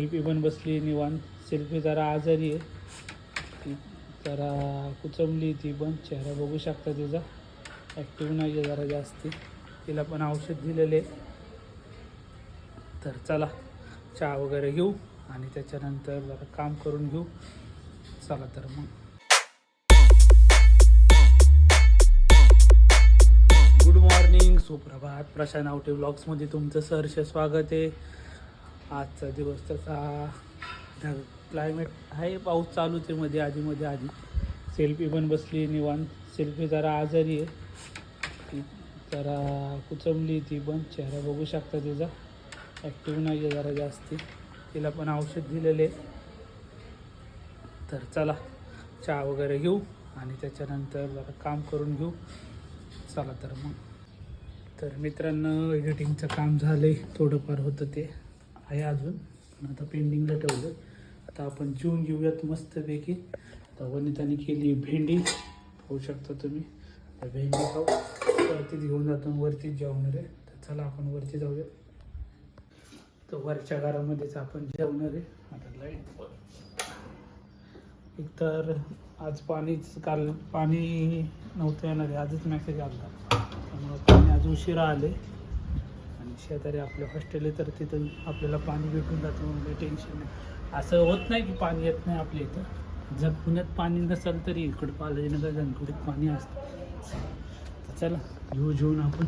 Selfie पण बसली निवांत. सेल्फी जरा आजारी आहे. ती जरा कुचमली ती पण. चेहरा बघू शकता तिचा. ॲक्टिव्ह नाही आहे जरा जास्ती. तिला पण औषध दिलेले तर चला चहा वगैरे घेऊ आणि त्याच्यानंतर जरा काम करून घेऊ. चला तर मग. गुड मॉर्निंग सुप्रभात. प्रशांत आवटे ब्लॉग्समध्ये तुमचं सहर्ष स्वागत आहे. आजचा दिवस तसा क्लायमेट आहे पाऊस चालूच आहे मध्ये आधी मध्ये आधी. सेल्फी पण बसली निवांत. सेल्फी जरा आजारी आहे. जरा कुचंबली ती पण. चेहरा बघू शकता तिचा. ॲक्टिव्ह नाही आहे जरा जास्ती. तिला पण औषध दिलेले तर चला चहा वगैरे घेऊ आणि त्याच्यानंतर जरा काम करून घेऊ. चला तर मग. तर मित्रांनो एडिटिंगचं काम झालं आहे थोडंफार होतं ते. आहे अजून. पण आता पेंडिंगला ठेवलं. आता आपण जेवून घेऊयात मस्तपैकी. आता वनिताने केली भेंडी. पाहू शकता तुम्ही. भेंडी खाऊ. वरतीच घेऊन जातो आणि वरतीच जेवणार आहे. तर चला आपण वरती जाऊया तर वरच्या घरामध्येच आपण जेवणार आहे. आता लाइट एकतर आज पाणीच काल पाणी नव्हतं येणार आहे. आजच मॅसेज आला त्यामुळं पाणी आज उशिरा आले शेजारी आपल्या हॉस्टेल आहे तर तिथं आपल्याला पाणी भेटून जातं म्हणजे टेन्शन नाही. असं होत नाही की पाणी येत नाही आपल्या इथं. जर पुण्यात पाणी नसेल तरी इकडं पालजीनगर गणपतीत पाणी असतं. तर चला घेऊ जेवून आपण.